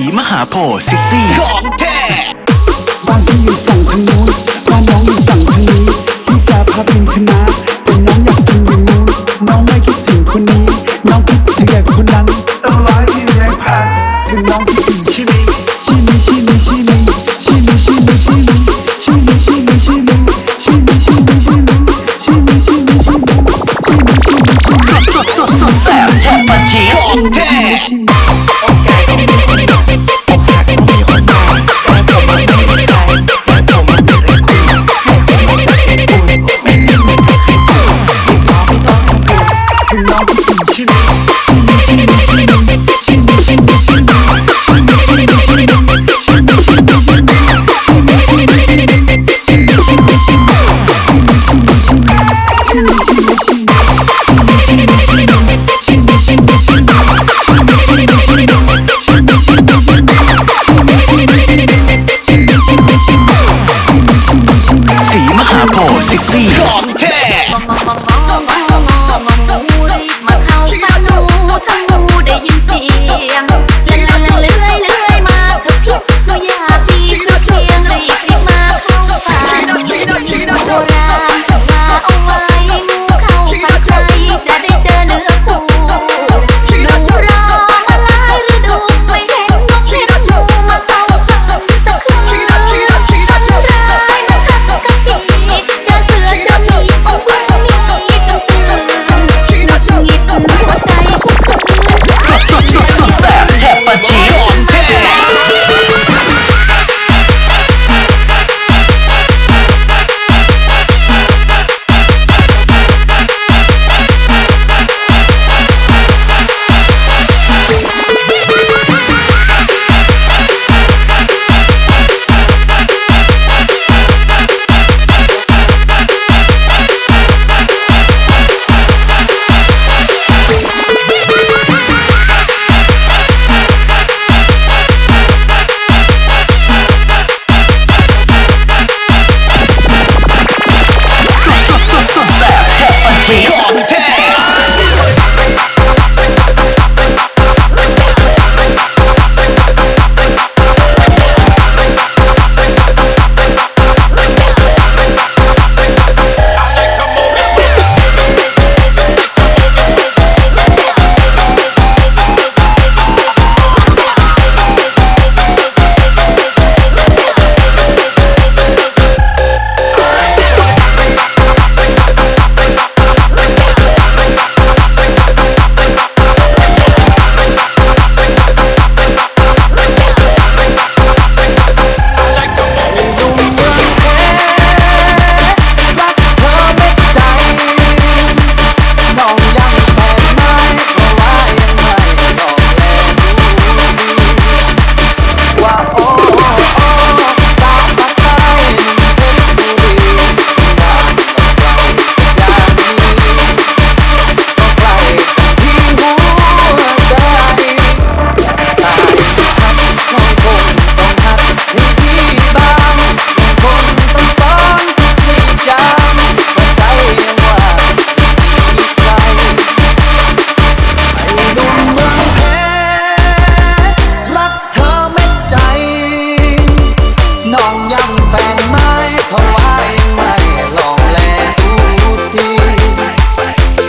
ีมหาโพธิ์ซิตี้ของแท้บางที่อยู่ฝั่งทางนู้นบ้านน้องอยู่ฝั่งทางนี้พี่จะพาพิมชนะแต่น้องอยากเป็นอย่างนู้นน้องไม่คิดถึงคนนี้น้องคิดถึงแต่คนนั้นต้องรอให้ี่แลี้ผ่พาถึงน้องคิดถึงชีวิตวิชิีวิชิีวิชิีวิชิีวิชิีวิชิีวิชิวิชิวิชิวิชิวิชิวิชิวิชิวิชิวิชิวิชิวิชิวิชิวิชิวิชิวิชิวิชิวิ ako si ty. Content. 八七。me.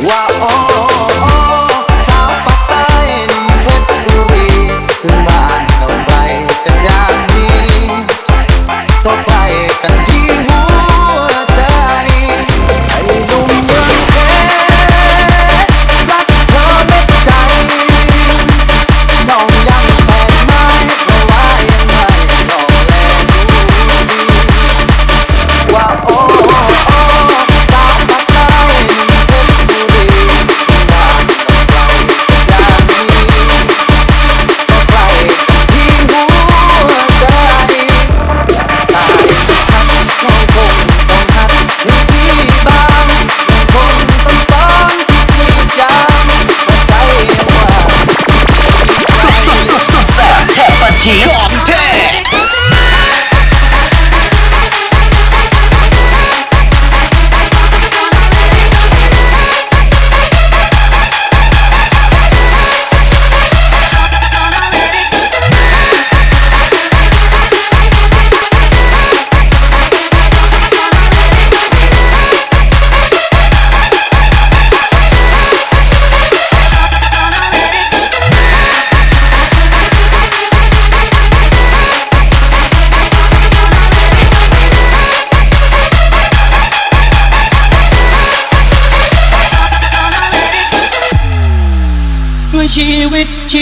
Wow.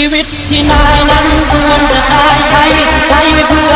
ีวิตที่นายนั้นควรจะได้ใช้ใช้เพื่อ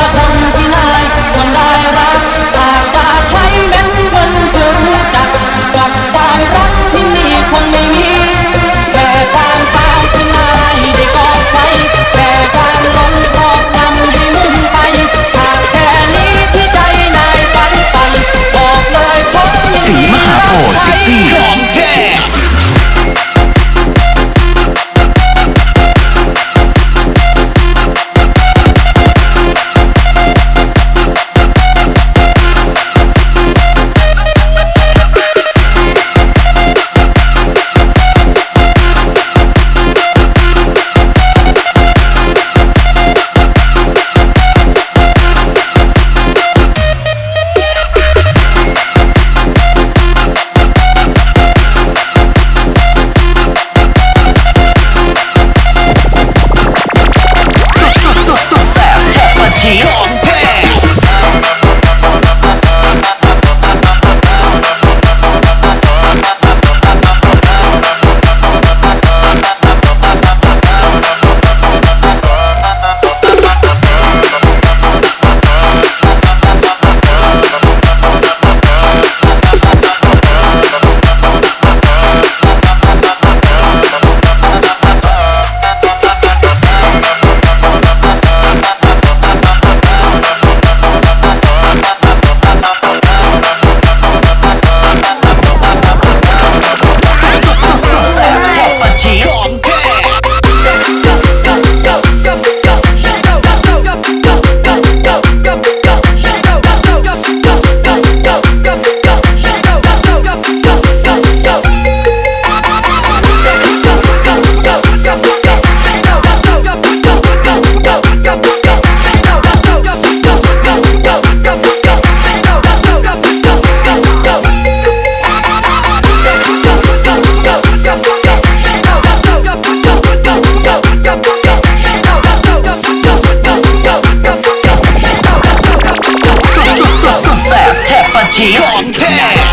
Content.